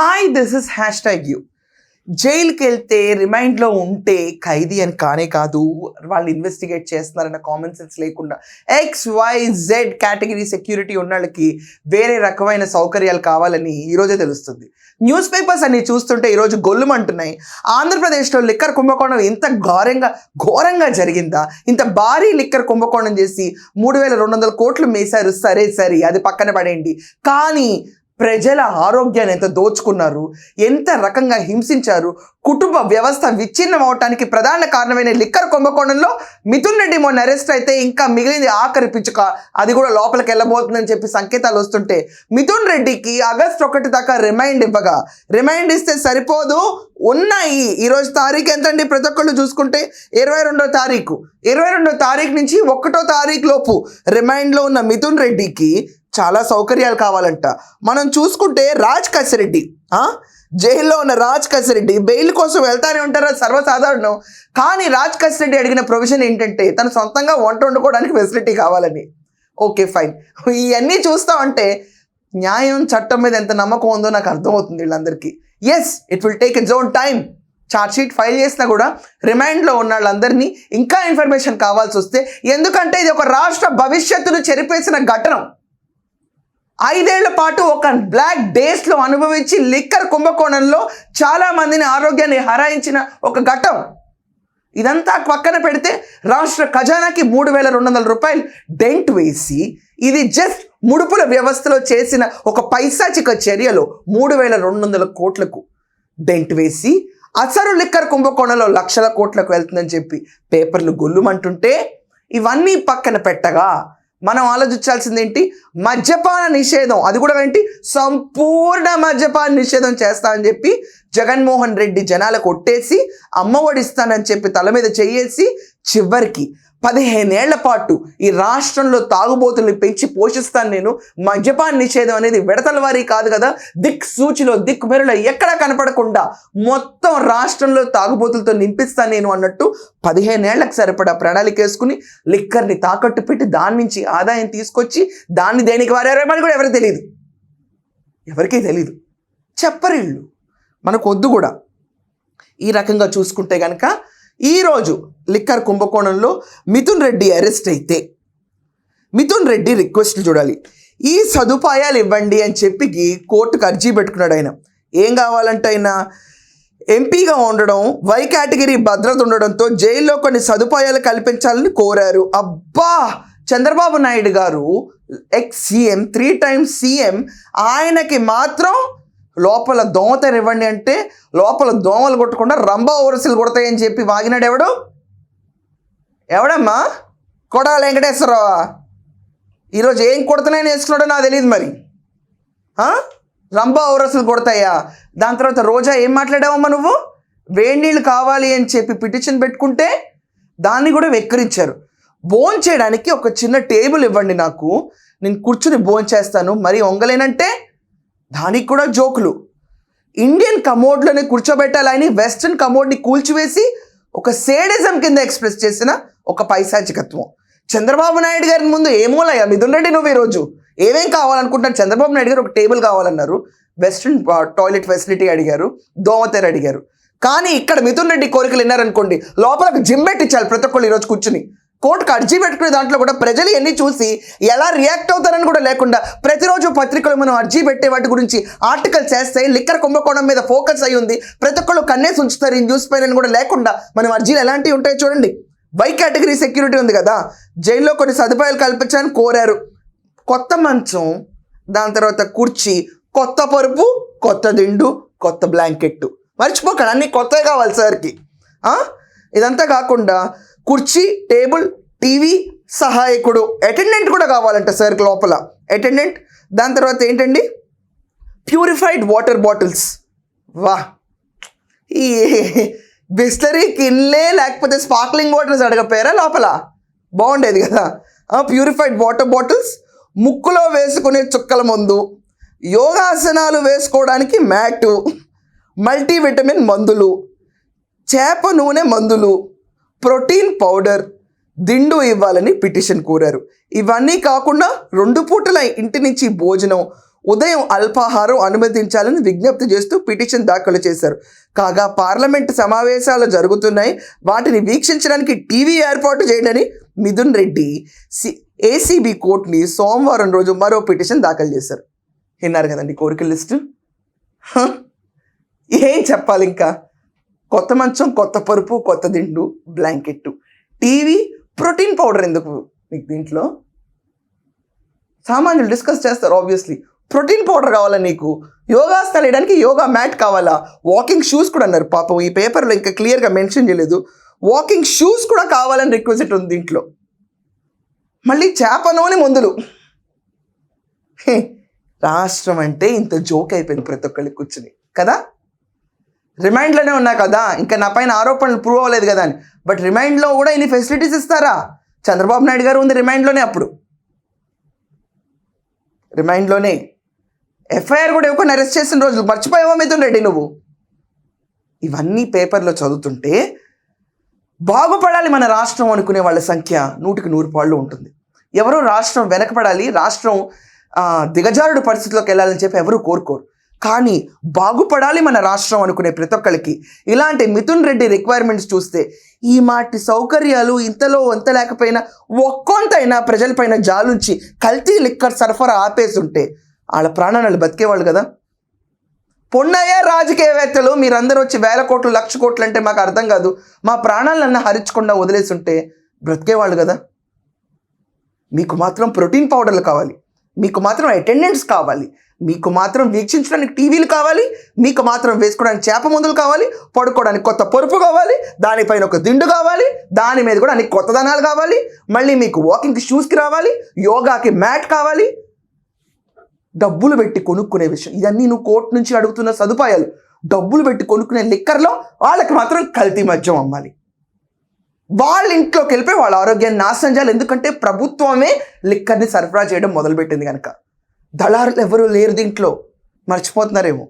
Hi this is hashtag you. జైలుకి వెళ్తే రిమైండ్లో ఉంటే ఖైదీ అని కానే కాదు. వాళ్ళు ఇన్వెస్టిగేట్ చేస్తున్నారన్న కామన్ సెన్స్ లేకుండా X Y Z category security ఉన్న వాళ్ళకి వేరే రకమైన సౌకర్యాలు కావాలని ఈరోజే తెలుస్తుంది. న్యూస్ పేపర్స్ అన్ని చూస్తుంటే ఈరోజు గొల్లుమంటున్నాయి. ఆంధ్రప్రదేశ్లో లిక్కర్ కుంభకోణం ఇంత ఘోరంగా ఘోరంగా జరిగిందా? ఇంత భారీ లిక్కర్ కుంభకోణం చేసి మూడు వేల రెండు వందల కోట్లు మేశారు. సరే సరే అది పక్కన పడేయండి. కానీ ప్రజల ఆరోగ్యాన్ని ఎంత దోచుకున్నారు ఎంత రకంగా హింసించారు కుటుంబ వ్యవస్థ విచ్ఛిన్నం అవటానికి ప్రధాన కారణమైన లిక్కర్ కుంభకోణంలో మిథున్ రెడ్డి మొన్న అరెస్ట్ అయితే ఇంకా మిగిలింది ఆఖరి పిచ్చుక. అది కూడా లోపలికి వెళ్ళబోతుందని చెప్పి సంకేతాలు వస్తుంటే మిథున్ రెడ్డికి ఆగస్ట్ ఒకటి దాకా రిమైండ్ ఇవ్వగా. రిమైండ్ ఇస్తే సరిపోదు ఉన్నాయి. ఈరోజు తారీఖు ఎంతండి ప్రతి ఒక్కళ్ళు చూసుకుంటే? ఇరవై రెండో తారీఖు. ఇరవై రెండో తారీఖు నుంచి ఒకటో తారీఖు లోపు రిమైండ్లో ఉన్న మిథున్ రెడ్డికి చాలా సౌకర్యాలు కావాలంట. మనం చూసుకుంటే రాజ్ కసిరెడ్డి జైల్లో ఉన్న రాజ్ కసిరెడ్డి బెయిల్ కోసం వెళ్తానే ఉంటారు అది సర్వసాధారణం. కానీ రాజ్ కసిరెడ్డి అడిగిన ప్రొవిజన్ ఏంటంటే తను సొంతంగా వంట వండుకోవడానికి ఫెసిలిటీ కావాలని. Okay fine. ఇవన్నీ చూస్తా ఉంటే న్యాయం చట్టం మీద ఎంత నమ్మకం ఉందో నాకు అర్థమవుతుంది వీళ్ళందరికీ. Yes it will take its own time charge sheet file చేసినా కూడా రిమైండ్లో ఉన్న వాళ్ళందరినీ ఇంకా ఇన్ఫర్మేషన్ కావాల్సి వస్తే ఎందుకంటే ఇది ఒక రాష్ట్ర భవిష్యత్తును చెరిపేసిన ఘటన. ఐదేళ్ళ పాటు ఒక బ్లాక్ డేస్లో అనుభవించి లిక్కర్ కుంభకోణంలో చాలామందిని ఆరోగ్యాన్ని హరాయించిన ఒక ఘట్టం ఇదంతా పక్కన పెడితే రాష్ట్ర ఖజానాకి మూడు వేల రెండు వందల రూపాయలు డెంట్ వేసి ఇది జస్ట్ ముడుపుల వ్యవస్థలో చేసిన ఒక పైశాచిక చర్యలో మూడు వేల రెండు వందల కోట్లకు డెంట్ వేసి అసలు లిక్కర్ కుంభకోణంలో లక్షల కోట్లకు వెళ్తుందని చెప్పి పేపర్లు గొల్లుమంటుంటే ఇవన్నీ పక్కన పెట్టగా మనం ఆలోచించాల్సింది ఏంటి మద్యపాన నిషేధం. అది కూడా ఏంటి? సంపూర్ణ మద్యపాన నిషేధం చేస్తా అని చెప్పి జగన్మోహన్ రెడ్డి జనాలకు కొట్టేసి అమ్మ ఒడిస్తానని చెప్పి తల మీద చేయేసి చివరికి పదిహేనేళ్ళ పాటు ఈ రాష్ట్రంలో తాగుబోతుల్ని పెంచి పోషిస్తాను నేను. మద్యపాన్ నిషేధం అనేది విడతల వారీ కాదు కదా. దిక్ సూచిలో దిక్ మెరులో ఎక్కడా కనపడకుండా మొత్తం రాష్ట్రంలో తాగుబోతులతో నింపిస్తాను నేను అన్నట్టు పదిహేనేళ్ళకు సరిపడా ప్రణాళిక వేసుకుని లిక్కర్ని తాకట్టు పెట్టి దాని నుంచి ఆదాయం తీసుకొచ్చి దాన్ని దేనికి వారారో మరి కూడా ఎవరికి తెలియదు ఎవరికీ తెలియదు చెప్పరు వీళ్ళు మనకు వద్దు కూడా. ఈ రకంగా చూసుకుంటే కనుక ఈరోజు లిక్కర్ కుంభకోణంలో మిథున్ రెడ్డి అరెస్ట్ అయితే మిథున్ రెడ్డి రిక్వెస్ట్లు చూడాలి. ఈ సదుపాయాలు ఇవ్వండి అని చెప్పి కోర్టుకు అర్జీ పెట్టుకున్నాడు ఆయన. ఏం కావాలంటే ఆయన? ఎంపీగా ఉండడం వై కేటగిరీ భద్రత ఉండడంతో జైల్లో కొన్ని సదుపాయాలు కల్పించాలని కోరారు. అబ్బా! చంద్రబాబు నాయుడు గారు ex CM three times CM ఆయనకి మాత్రం లోపల దోమతనివ్వండి ఇవ్వండి అంటే లోపల దోమలు కొట్టకుండా రంభా ఓరసలు కొడతాయని చెప్పి వాగినాడు ఎవడు? ఎవడమ్మా? కొడాల వెంకటేశ్వరరావా? ఈరోజు ఏం కొడుతున్నాయని వేసుకున్నాడో నాకు తెలియదు మరి. రంభా ఔరసులు కొడతాయా? దాని తర్వాత రోజా ఏం మాట్లాడావమ్మా నువ్వు? వేడి నీళ్ళు కావాలి అని చెప్పి పిటిషన్ పెట్టుకుంటే దాన్ని కూడా వెక్కిరించారు. భోన్ చేయడానికి ఒక చిన్న టేబుల్ ఇవ్వండి నాకు. నేను కూర్చుని భోన్ చేస్తాను. మరి వంగలేనంటే దానికి కూడా జోకులు. ఇండియన్ కమోడ్లోనే కూర్చోబెట్టాలని వెస్ట్రన్ కమోడ్ని కూల్చివేసి ఒక సేడిజం కింద ఎక్స్ప్రెస్ చేసిన ఒక పైశాచికత్వం. చంద్రబాబు నాయుడు గారి ముందు ఏమోలయ్యా మిథున్ రెడ్డి నువ్వు ఈరోజు. ఏమేం కావాలనుకుంటున్నాను చంద్రబాబు నాయుడు గారు ఒక టేబుల్ కావాలన్నారు. వెస్ట్రన్ టాయిలెట్ ఫెసిలిటీ అడిగారు. దోమతెర అడిగారు. కానీ ఇక్కడ మిథున్ రెడ్డి కోరికలు విన్నారనుకోండి లోపలకు జిమ్ పెట్టించాలి ప్రతి ఒక్కళ్ళు ఈరోజు కూర్చుని. కోర్టుకు అర్జీ పెట్టుకునే దాంట్లో కూడా ప్రజలు ఎన్ని చూసి ఎలా రియాక్ట్ అవుతారని కూడా లేకుండా ప్రతిరోజు పత్రికలు మనం అర్జీ పెట్టే వాటి గురించి ఆర్టికల్ చేస్తే లిక్కర్ కుంభకోణం మీద ఫోకస్ అయి ఉంది. ప్రతి ఒక్కళ్ళు కన్నేసి ఉంచుతారు ఈ న్యూస్ పైన కూడా లేకుండా మనం అర్జీలు ఎలాంటివి ఉంటాయో చూడండి. వై కేటగిరీ సెక్యూరిటీ ఉంది కదా. జైల్లో కొన్ని సదుపాయాలు కల్పించాలని కోరారు. కొత్త మంచం దాని తర్వాత కుర్చీ కొత్త పరుపు కొత్త దిండు కొత్త బ్లాంకెట్ మర్చిపోకండి అన్నీ కొత్తవి కావాలి సార్కి. ఇదంతా కాకుండా కుర్చీ టేబుల్ టీవీ సహాయకుడు. అటెండెంట్ కూడా కావాలంట సార్కి లోపల. అటెండెంట్ దాని తర్వాత ఏంటండి? ప్యూరిఫైడ్ వాటర్ బాటిల్స్ వా. ఈ బిస్లరీ కిన్లే లేకపోతే స్పార్క్లింగ్ వాటర్స్ అడగపోయారా లోపల? బాగుండేది కదా. ప్యూరిఫైడ్ వాటర్ బాటిల్స్ ముక్కులో వేసుకునే చుక్కల మందు యోగాసనాలు వేసుకోవడానికి మ్యాటు మల్టీవిటమిన్ మందులు చేప నూనె మందులు ప్రోటీన్ పౌడర్ దిండు ఇవ్వాలని పిటిషన్ కోరారు. ఇవన్నీ కాకుండా రెండు పూటల ఇంటి నుంచి భోజనం ఉదయం అల్పాహారం అనుమతించాలని విజ్ఞప్తి చేస్తూ పిటిషన్ దాఖలు చేశారు. కాగా పార్లమెంట్ సమావేశాలు జరుగుతున్నాయి. వాటిని వీక్షించడానికి టీవీ ఏర్పాటు చేయడని మిథున్ రెడ్డి సి ఏసీబీ కోర్టుని సోమవారం రోజు మరో పిటిషన్ దాఖలు చేశారు. విన్నారు కదండి కోరికల లిస్టు? ఏం చెప్పాలి ఇంకా కొత్త మంచం కొత్త పరుపు కొత్త దిండు బ్లాంకెట్ టీవీ ప్రోటీన్ పౌడర్ ఎందుకు మీకు దీంట్లో? సామాన్యులు డిస్కస్ చేస్తారు ఆబ్వియస్లీ ప్రోటీన్ పౌడర్ కావాలా నీకు? యోగాసనాలు వేయడానికి యోగా మ్యాట్ కావాలా? వాకింగ్ షూస్ కూడా అన్నారు. పాపం ఈ పేపర్లో ఇంకా క్లియర్గా మెన్షన్ చేయలేదు. వాకింగ్ షూస్ కూడా కావాలని రిక్వెస్ట్ ఉంది దీంట్లో. మళ్ళీ చేపనోని మందులు. రాష్ట్రం అంటే ఇంత జోక్ అయిపోయింది ప్రతి ఒక్కరికి కూర్చుని. కదా? రిమైండ్లోనే ఉన్నా కదా ఇంకా నా పైన ఆరోపణలు ప్రూవ్ అవ్వలేదు కదా అని. బట్ రిమైండ్లో కూడా ఇన్ని ఫెసిలిటీస్ ఇస్తారా? చంద్రబాబు నాయుడు గారు ఉంది రిమైండ్లోనే అప్పుడు. రిమైండ్లోనే. ఎఫ్ఐఆర్ కూడా ఇవ్వకుండా అరెస్ట్ చేసిన రోజులు మర్చిపోయావా మిథున్ రెడ్డి నువ్వు? ఇవన్నీ పేపర్లో చదువుతుంటే బాగుపడాలి మన రాష్ట్రం అనుకునే వాళ్ళ సంఖ్య నూటికి నూరు పాళ్ళు ఉంటుంది. ఎవరో రాష్ట్రం వెనకపడాలి రాష్ట్రం దిగజారుడు పరిస్థితిలోకి వెళ్ళాలని చెప్పి ఎవరు కోరుకోరు. కానీ బాగుపడాలి మన రాష్ట్రం అనుకునే ప్రతి ఒక్కరికి ఇలాంటి మిథున్ రెడ్డి రిక్వైర్మెంట్స్ చూస్తే ఈ మాటి సౌకర్యాలు ఇంతలో అంత లేకపోయినా ఒక్కొంతైనా ప్రజలపైన జాలుంచి కల్తీ లిక్కర్ సరఫరా ఆపేసుంటే వాళ్ళ ప్రాణాలు బతికేవాళ్ళు కదా. పొన్నయ్య రాజకీయవేత్తలు మీరందరూ వచ్చి వేల కోట్లు లక్ష కోట్లు అంటే మాకు అర్థం కాదు. మా ప్రాణాలన్నా హరించకుండా వదిలేసుంటే బ్రతికేవాళ్ళు కదా. మీకు మాత్రం ప్రోటీన్ పౌడర్లు కావాలి. మీకు మాత్రం అటెండెన్స్ కావాలి. మీకు మాత్రం వీక్షించడానికి టీవీలు కావాలి మీకు మాత్రం వేసుకోవడానికి చేప మందులు కావాలి పడుకోవడానికి కొత్త పొరుపు కావాలి దానిపైన ఒక దిండు కావాలి దాని మీద కూడా అన్ని కొత్తదనాలు కావాలి మళ్ళీ మీకు వాకింగ్కి షూస్కి రావాలి యోగాకి మ్యాట్ కావాలి. డబ్బులు పెట్టి కొనుక్కునే విషయం. ఇవన్నీ నువ్వు కోర్టు నుంచి అడుగుతున్న సదుపాయాలు. డబ్బులు పెట్టి కొనుక్కునే లిక్కర్లో వాళ్ళకి మాత్రం కల్తీ మద్యం అమ్మాలి. వాళ్ళ ఇంట్లోకి వెళ్ళిపోయి వాళ్ళ ఆరోగ్యాన్ని నాశనం చేయాలి. ఎందుకంటే ప్రభుత్వమే లిక్కర్ని సరఫరా చేయడం మొదలుపెట్టింది కనుక. దళారులు ఎవరు లేరు దీంట్లో. మర్చిపోతున్నారేమో.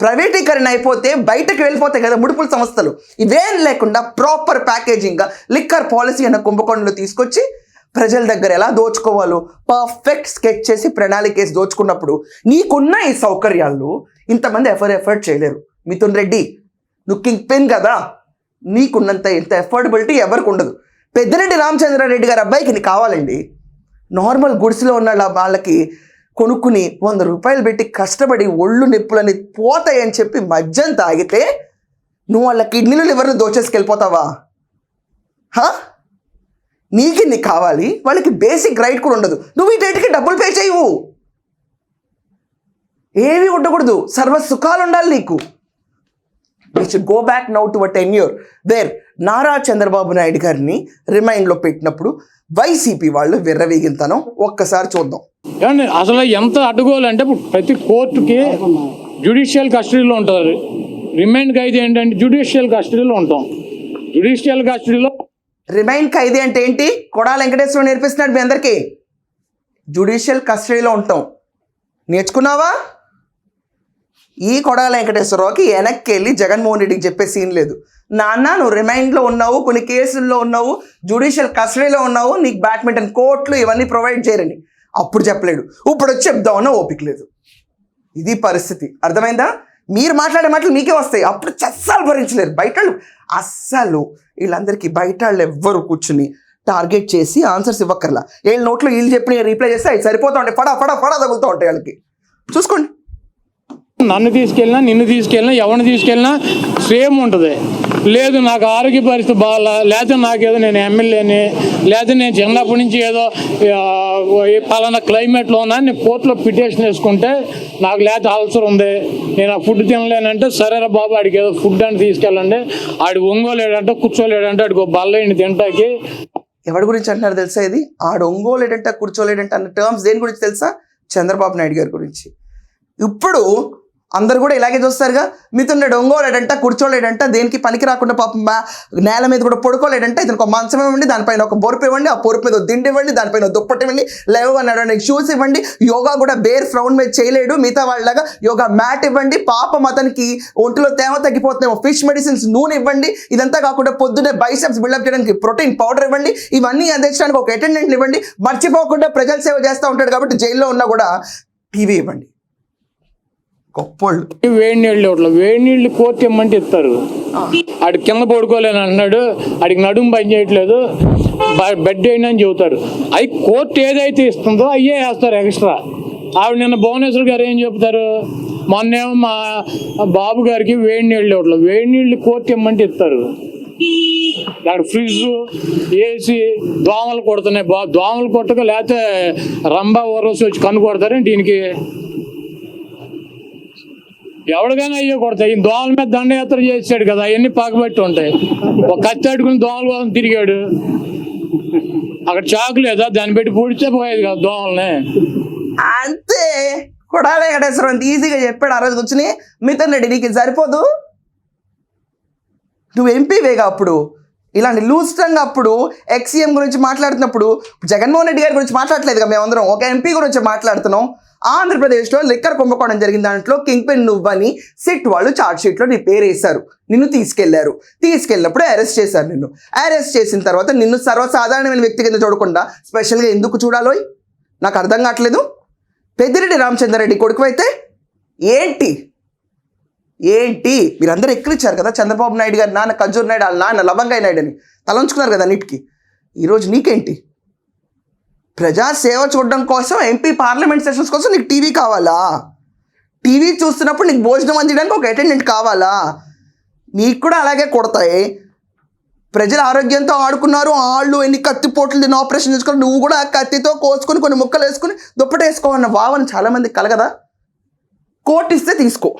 ప్రైవేటీకరణ అయిపోతే బయటకు వెళ్ళిపోతాయి కదా ముడుపుల సంస్థలు. ఇవేం లేకుండా ప్రాపర్ ప్యాకేజింగ్గా లిక్కర్ పాలసీ అన్న కుంభకోణంలో తీసుకొచ్చి ప్రజల దగ్గర ఎలా దోచుకోవాలో పర్ఫెక్ట్ స్కెచ్ చేసి ప్రణాళిక వేసి దోచుకున్నప్పుడు నీకున్న ఈ సౌకర్యాలు ఇంతమంది ఎఫర్ ఎఫర్ట్ చేయలేరు. మిథున్ రెడ్డి నువ్వు కింగ్ పెన్ కదా? నీకున్నంత ఇంత ఎఫోర్డబిలిటీ ఎవరికి ఉండదు. పెద్దిరెడ్డి రామచంద్రారెడ్డి గారి అబ్బాయికి నీకు కావాలండి. నార్మల్ గుడిసెలో ఉన్న వాళ్ళ- వాళ్ళకి కొనుక్కుని వంద రూపాయలు పెట్టి కష్టపడి ఒళ్ళు నొప్పులని పోతాయని చెప్పి మద్యం తాగితే నువ్వు వాళ్ళ కిడ్నీలు లివర్ని దోచేసుకెళ్ళిపోతావా? హా? నీకు కావాలి? వాళ్ళకి బేసిక్ రైట్ కూడా ఉండదు. నువ్వు వీటికి డబ్బులు పే చేయవు. ఏవి ఉండకూడదు. సర్వ సుఖాలు ఉండాలి నీకు. Should go back now to a ten year where Nara Chandrababu Naidu గారిని రిమైండ్లో పెట్టినప్పుడు వైసీపీ వాళ్ళు విర్రవీగింతనం ఒక్కసారి చూద్దాం. అసలు ఎంత అడ్డుకోవాలంటే ఇప్పుడు ప్రతి కోర్టుకి జ్యుడిషియల్ కస్టడీలో ఉంటారు రిమైండ్ ఖైదీ ఏంటంటే జ్యుడిషియల్ కస్టడీలో ఉంటాం. జ్యుడిషియల్ కస్టడీలో రిమైండ్ ఖైదీ అంటే ఏంటి? కొడాల వెంకటేశ్వర నేర్పిస్తున్నాడు మీ అందరికీ. జ్యుడిషియల్ కస్టడీలో ఉంటాం. నేర్చుకున్నావా? ఈ కొడాల వెంకటేశ్వరరావుకి వెనక్కి వెళ్ళి జగన్మోహన్ రెడ్డికి చెప్పే సీన్ లేదు. నాన్న నువ్వు రిమైండ్లో ఉన్నావు కొన్ని కేసుల్లో ఉన్నావు జ్యుడిషియల్ కస్టడీలో ఉన్నావు నీకు బ్యాడ్మింటన్ కోర్టులు ఇవన్నీ ప్రొవైడ్ చేయరండి. అప్పుడు చెప్పలేడు. ఇప్పుడు వచ్చి చెప్దామన్నా ఓపిక లేదు. ఇది పరిస్థితి. అర్థమైందా? మీరు మాట్లాడే మాటలు మీకే వస్తాయి. అప్పుడు చస్సాలు భరించలేరు. బయట అస్సలు వీళ్ళందరికీ బయట వాళ్ళు ఎవ్వరు కూర్చుని టార్గెట్ చేసి ఆన్సర్స్ ఇవ్వక్కర్లా. వీళ్ళ నోట్లో వీళ్ళు చెప్పిన రీప్లై చేస్తే అవి సరిపోతూ ఉంటాయి. ఫడా ఫడా ఫడా తగులుతూ ఉంటాయి వాళ్ళకి. చూసుకోండి. నన్ను తీసుకెళ్ళినా నిన్ను తీసుకెళ్ళినా ఎవరిని తీసుకెళ్ళినా సేమ్ ఉంటుంది. లేదు నాకు ఆరోగ్య పరిస్థితి బాగా లేదా నాకేదో నేను ఎమ్మెల్యేని లేదా నేను చిన్నప్పటి నుంచి ఏదో పలానా క్లైమేట్లో ఉన్నా నేను కోర్టులో పిటిషన్ వేసుకుంటే నాకు లేత అల్సర్ ఉంది. నేను ఆ ఫుడ్ తినలేనంటే సరేరా బాబు ఆడికి ఏదో ఫుడ్ అని తీసుకెళ్ళండి. ఆడి ఒంగోలేడంటే కూర్చోలేడంటే ఆడికి ఒక బల్లేండి తింటాకి. ఎవరి గురించి అంటున్నారు తెలుసా ఇది? ఆడు ఒంగోలేడంట కూర్చోలేడంట అన్న టర్మ్స్ దేని గురించి తెలుసా? చంద్రబాబు నాయుడు గారి గురించి. ఇప్పుడు అందరు కూడా ఇలాగే చూస్తారుగా. మిథున్ డొంగోలేడంట కూర్చోలేడంట దేనికి పనికి రాకుండా పాపం నేల మీద కూడా పడుకోలేడంట. ఇతనికి ఒక మంచం ఇవ్వండి దానిపైన ఒక పొరుపు ఇవ్వండి ఆ పొరుపు మీద దిండి ఇవ్వండి దానిపైన దుప్పటి ఇవ్వండి లేవు నీకు షూస్ ఇవ్వండి. యోగా కూడా బేర్ ఫ్రౌండ్ మీద చేయలేడు మిగతా వాళ్ళగా యోగా మ్యాట్ ఇవ్వండి. పాపం అతనికి ఒంటిలో తేమ తగ్గిపోతున్నాయి ఫిష్ మెడిసిన్స్ నూనె ఇవ్వండి. ఇదంతా కాకుండా పొద్దున్నే బైసెప్స్ బిల్డప్ చేయడానికి ప్రోటీన్ పౌడర్ ఇవ్వండి. ఇవన్నీ అందించడానికి ఒక అటెండెంట్ ఇవ్వండి. మర్చిపోకుండా ప్రజల సేవ చేస్తూ ఉంటాడు కాబట్టి జైల్లో ఉన్నా కూడా టీవీ ఇవ్వండి. గొప్పోళ్ళు. వేడి నీళ్ళు ఇవ్వట్లేదు వేడి నీళ్ళు కోర్టు ఇమ్మంటే ఇస్తారు. ఆడు కింద పడుకోలేని అన్నాడు. ఆడికి నడుము పని చేయట్లేదు. బెడ్ వేయండి అని చెబుతారు. అవి కోర్టు ఏదైతే ఇస్తుందో అయ్యే వేస్తారు ఎక్స్ట్రా. ఆవిడ నిన్న భువనేశ్వర్ గారు ఏం చెప్తారు మొన్నేమో మా బాబు గారికి వేడి నీళ్ళు ఇవ్వట్లేదు. వేడి నీళ్ళు కోర్టు ఇమ్మంటే ఇస్తారు. అక్కడ ఫ్రిడ్జ్ ఏసీ దోమలు కొడుతున్నాయి. బా దోమలు కొట్టక లేకపోతే రంబా ఓరసి వచ్చి కన్ను కొడతారు దీనికి ఎవరికైనా అయ్యో కొడతాయి. ఈ దోమల మీద దండయాత్ర చేసాడు కదా అవన్నీ పక్కబట్టి ఉంటాయి. ఒక కత్తి అడుకుని దోమల కోసం తిరిగాడు. అక్కడ చాకు లేదా? దాన్ని పెట్టి పూడితే పోయేది కదా దోమల్ని. అంతే. కొడాలి వెంకటేశ్వరం అంత ఈజీగా చెప్పాడు ఆ రోజు కూర్చుని. మిథున్ రెడ్డి నీకు సరిపోదు? నువ్వు ఎంపీవేగా అప్పుడు. ఇలాంటి లూస్టంగా అప్పుడు ఎక్సీఎం గురించి మాట్లాడుతున్నప్పుడు జగన్మోహన్ రెడ్డి గారి గురించి మాట్లాడలేదుగా మేమందరం. ఒక ఎంపీ గురించి మాట్లాడుతున్నాం. ఆంధ్రప్రదేశ్లో లిక్కర్ కుంభకోణం జరిగిన దాంట్లో కింగ్ పెన్ నువ్వని సిట్ వాళ్ళు చార్జ్ షీట్లో నీ పేరు వేశారు నిన్ను తీసుకెళ్ళారు. తీసుకెళ్ళినప్పుడు అరెస్ట్ చేశారు నిన్ను. అరెస్ట్ చేసిన తర్వాత నిన్ను సర్వసాధారణమైన వ్యక్తి కింద చూడకుండా స్పెషల్గా ఎందుకు చూడాలో నాకు అర్థం కావట్లేదు. పెద్దిరెడ్డి రామచంద్రరెడ్డి కొడుకు అయితే ఏంటి? ఏంటి? మీరందరూ ఎక్కిరిచ్చారు కదా చంద్రబాబు నాయుడు గారు నాన్న ఖర్జూర్ నాయుడు వాళ్ళ నాన్న లవంగాయ నాయుడు అని. తలంచుకున్నారు కదా అన్నిటికీ. ఈరోజు నీకేంటి? ప్రజా సేవ చూడడం కోసం ఎంపీ పార్లమెంట్ సెషన్స్ కోసం నీకు టీవీ కావాలా? టీవీ చూస్తున్నప్పుడు నీకు భోజనం అందించడానికి ఒక అటెండెంట్ కావాలా? నీకు కూడా అలాగే కొడతాయి. ప్రజల ఆరోగ్యంతో ఆడుకున్నారు వాళ్ళు ఎన్ని కత్తిపోట్లు తిని ఆపరేషన్ చేసుకుని నువ్వు కూడా కత్తితో కోసుకొని కొన్ని ముక్కలు వేసుకుని దుప్పట వేసుకోవన్న భావన చాలామంది కలగదా? కోట్ ఇస్తే తీసుకో.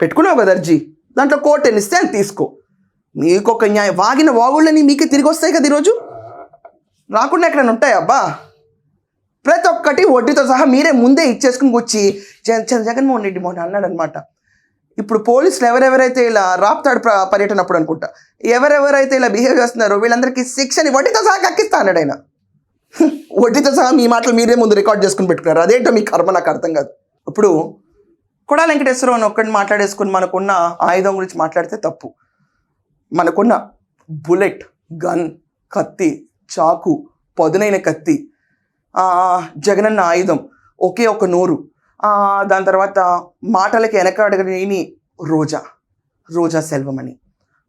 పెట్టుకున్నావు కదా అర్జీ? దాంట్లో కోట్ ఎన్ని ఇస్తే అది తీసుకో. నీకు ఒక న్యాయం వాగిన వాగుళ్ళని మీకే తిరిగి వస్తాయి కదా ఈరోజు? రాకుండా ఎక్కడైనా ఉంటాయి అబ్బా? ప్రతి ఒక్కటి వడ్డీతో సహా మీరే ముందే ఇచ్చేసుకుని వచ్చి జగన్ జగన్- జగన్మోహన్ రెడ్డి మోహన్ అన్నాడు అనమాట ఇప్పుడు పోలీసులు ఎవరెవరైతే ఇలా రాప్తాడు పర్యటన అప్పుడు అనుకుంటా ఎవరెవరైతే ఇలా బిహేవ్ చేస్తున్నారో వీళ్ళందరికీ శిక్షని వడ్డీతో సహా కక్కిస్తా అన్నాడు ఆయన వడ్డీతో సహా మీ మాటలు మీరే ముందు రికార్డ్ చేసుకుని పెట్టుకున్నారు. అదేంటో మీ కర్మ నాకు అర్థం కాదు. ఇప్పుడు కొడా వెంకటేశ్వరరావు అని ఒక్కడిని మాట్లాడేసుకుని మనకున్న ఆయుధం గురించి మాట్లాడితే తప్పు. మనకున్న బుల్లెట్ గన్ కత్తి చాకు పదునైన కత్తి. జగనన్న ఆయుధం ఒకే ఒక నోరు. దాని తర్వాత మాటలకి వెనకాడగలేని రోజా రోజా సెల్వమణి.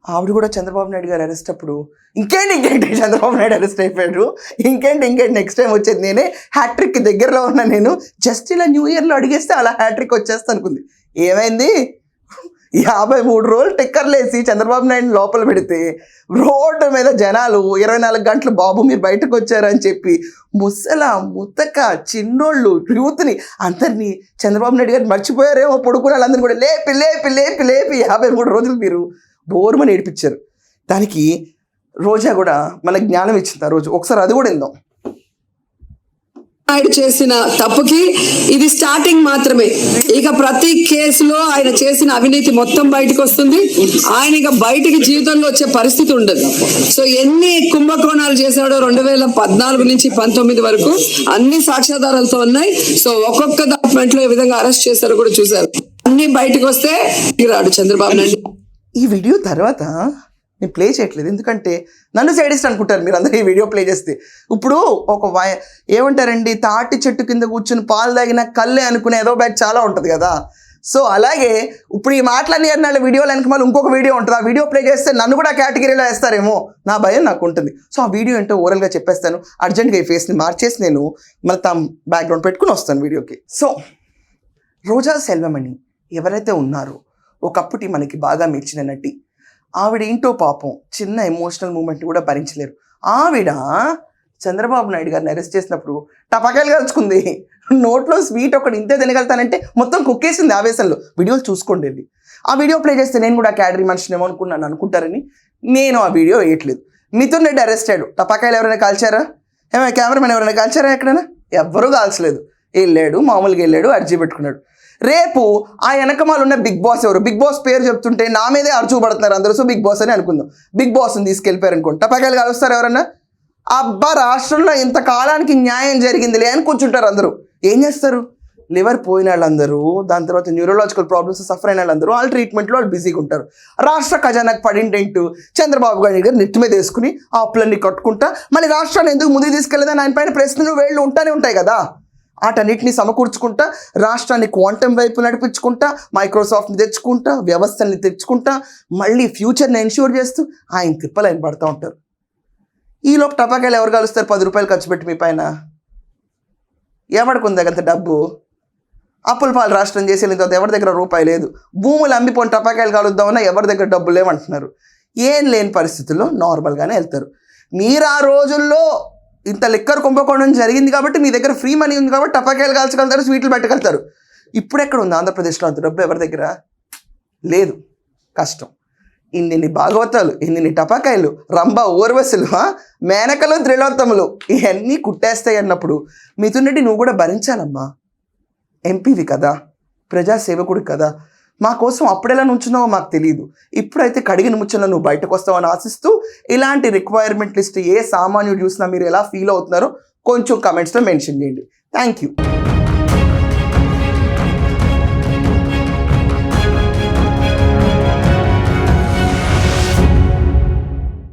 ఆవిడ కూడా చంద్రబాబు నాయుడు గారు అరెస్ట్ అప్పుడు ఇంకేంటి ఇంకేంటి చంద్రబాబు నాయుడు అరెస్ట్ అయిపోయాడు. ఇంకేంటి ఇంకేంటి నెక్స్ట్ టైం వచ్చేది నేనే హ్యాట్రిక్ దగ్గరలో ఉన్నా నేను. జస్ట్ ఇలా న్యూ ఇయర్లో అడిగేస్తే అలా హ్యాట్రిక్ వచ్చేస్తా అనుకుంది. ఏమైంది? యాభై మూడు రోజులు టిక్కర్లేసి చంద్రబాబు నాయుడు లోపల పెడితే రోడ్డు మీద జనాలు ఇరవై నాలుగు గంటలు బాబు మీరు బయటకు వచ్చారని చెప్పి ముసల ముతక చిన్నోళ్ళు యూత్ని అందరినీ చంద్రబాబు నాయుడు గారు మర్చిపోయారేమో పడుకున్న వాళ్ళందరినీ కూడా లేపి లేపి లేపి లేపి యాభై మూడు రోజులు మీరు బోరుమని ఏడిపించారు. దానికి రోజా కూడా మనకు జ్ఞానం ఇచ్చింది ఆ రోజు. ఒకసారి అది కూడా ఇందాం నాయుడు చేసిన తప్పుకి ఇది స్టార్టింగ్ మాత్రమే. ఇక ప్రతి కేసులో ఆయన చేసిన అవినీతి మొత్తం బయటకు వస్తుంది. ఆయన ఇక బయటికి జీవితంలో వచ్చే పరిస్థితి ఉండదు. సో ఎన్ని కుంభకోణాలు చేశాడో రెండు వేల పద్నాలుగు నుంచి పంతొమ్మిది వరకు అన్ని సాక్ష్యాధారాలతో ఉన్నాయి. సో ఒక్కొక్క డాక్యుమెంట్లో ఏ విధంగా అరెస్ట్ చేశారో కూడా చూశారు. అన్ని బయటకు వస్తే రాడు చంద్రబాబు నాయుడు. ఈ వీడియో తర్వాత నేను ప్లే చేయట్లేదు. ఎందుకంటే నన్ను సైడిస్ట్ అనుకుంటారు మీరు అందరూ ఈ వీడియో ప్లే చేస్తే. ఇప్పుడు ఒక వయ ఏమంటారండి? తాటి చెట్టు కింద కూర్చుని పాలు తాగిన కళ్ళే అనుకునే ఏదో బ్యాగ్ చాలా ఉంటుంది కదా. సో అలాగే ఇప్పుడు ఈ మాటలన్నీ అన్నాళ్ళ వీడియోలు వెనక మళ్ళీ ఇంకొక వీడియో ఉంటుంది. ఆ వీడియో ప్లే చేస్తే నన్ను కూడా కేటగిరీలో వేస్తారేమో? నా భయం నాకు ఉంటుంది. సో ఆ వీడియో ఏంటో ఓరల్గా చెప్పేస్తాను. అర్జెంట్గా ఈ ఫేస్ని మార్చేసి నేను మళ్ళీ తమ బ్యాక్గ్రౌండ్ పెట్టుకుని వస్తాను వీడియోకి సో రోజా సెల్వమణి ఎవరైతే ఉన్నారో ఒకప్పటి మనకి బాగా మెచ్చిన నటి ఆవిడ ఏంటో పాపం చిన్న ఎమోషనల్ మూమెంట్ కూడా భరించలేరు. ఆవిడ చంద్రబాబు నాయుడు గారిని అరెస్ట్ చేసినప్పుడు టపాకాయలు కలుచుకుంది. నోట్లో స్వీట్ ఒకటి ఇంతే తినగలుగుతానంటే మొత్తం కుక్కేసింది ఆవేశంలో. వీడియోలు చూసుకోండి వెళ్ళి. ఆ వీడియో ప్లే చేస్తే నేను కూడా క్యాడరీ మనిషినేమో అనుకున్నాను అనుకుంటారని నేను ఆ వీడియో వేయట్లేదు. మిథున్ రెడ్డి అరెస్ట్ అయ్యాడు. టపాకాయలు ఎవరైనా కాల్చారా? ఏమైనా కెమెరామెన్ ఎవరైనా కాల్చారా ఎక్కడైనా? ఎవ్వరూ కాల్చలేదు. వెళ్ళాడు మామూలుగా వెళ్ళాడు అర్జీ పెట్టుకున్నాడు. రేపు ఆ వెనకమాలు ఉన్న బిగ్ బాస్ ఎవరు? బిగ్ బాస్ పేరు చెప్తుంటే నా మీదే అరుచు పడుతున్నారు అందరూ. సో బిగ్ బాస్ అని అనుకుందాం. బిగ్ బాస్ని తీసుకెళ్ళిపోయారు అనుకుంటా. పగలు కలుస్తారు ఎవరన్నా? అబ్బా రాష్ట్రంలో ఇంత కాలానికి న్యాయం జరిగిందిలే అని కూర్చుంటారు అందరూ. ఏం చేస్తారు? లివర్ పోయిన వాళ్ళందరూ దాని తర్వాత న్యూరలాజికల్ ప్రాబ్లమ్స్ సఫర్ అయిన వాళ్ళందరూ వాళ్ళ ట్రీట్మెంట్లో వాళ్ళు బిజీగా ఉంటారు. రాష్ట్ర ఖజానాకు పడింటెంట్ చంద్రబాబు గారి గారు నెత్తి మీద వేసుకుని ఆ అప్పులన్నీ కట్టుకుంటా మళ్ళీ రాష్ట్రాన్ని ఎందుకు ముందుకు తీసుకెళ్ళదని ఆయన పైన ప్రశ్నలు వేళ్ళు ఉంటానే ఉంటాయి కదా. వాటన్నిటిని సమకూర్చుకుంటా రాష్ట్రాన్ని క్వాంటమ్ వైపు నడిపించుకుంటా మైక్రోసాఫ్ట్ని తెచ్చుకుంటా వ్యవస్థల్ని తెచ్చుకుంటా మళ్ళీ ఫ్యూచర్ని ఎన్ష్యూర్ చేస్తూ ఆయన తిప్పలు ఆయన పడుతూ ఉంటారు. ఈలోపు టపాకాయలు ఎవరు కలుస్తారు? పది రూపాయలు ఖర్చు పెట్టి మీ పైన. ఎవరికి అంత డబ్బు? అప్పుల పాలు రాష్ట్రం చేసి వెళ్ళిన తర్వాత ఎవరి దగ్గర రూపాయి లేదు? భూములు అమ్మిపోయిన టపాకాయలు కలుద్దామన్నా ఎవరి దగ్గర డబ్బులు లేవంటున్నారు? ఏం లేని పరిస్థితుల్లో నార్మల్గానే వెళ్తారు. మీరు ఆ రోజుల్లో ఇంత లిక్కర్ కుంభకోణం జరిగింది కాబట్టి మీ దగ్గర ఫ్రీ మనీ ఉంది కాబట్టి టపాకాయలు కాల్చగలుగుతారు స్వీట్లు పెట్టగలుగుతారు. ఇప్పుడు ఎక్కడ ఉంది ఆంధ్రప్రదేశ్లో అంత డబ్బు ఎవరి దగ్గర? లేదు. కష్టం. ఇన్నిన్ని భాగవతాలు ఇన్నిన్ని టపాకాయలు రంభ ఊర్వశులు మేనకలు త్రిలోత్తములు ఇవన్నీ కుట్టేస్తాయి అన్నప్పుడు మిథునరెడ్డి నువ్వు కూడా భరించాలమ్మా. ఎంపీవి కదా ప్రజాసేవకుడు కదా. మా కోసం అప్పుడెలా నుంచున్నావో మాకు తెలియదు ఇప్పుడైతే కడిగిన ముచ్చలో నువ్వు బయటకు వస్తావని ఆశిస్తూ ఇలాంటి రిక్వైర్మెంట్ లిస్ట్ ఏ సామాన్యుడు చూసినా మీరు ఎలా ఫీల్ అవుతున్నారో కొంచెం కమెంట్స్లో మెన్షన్ చేయండి. Thank you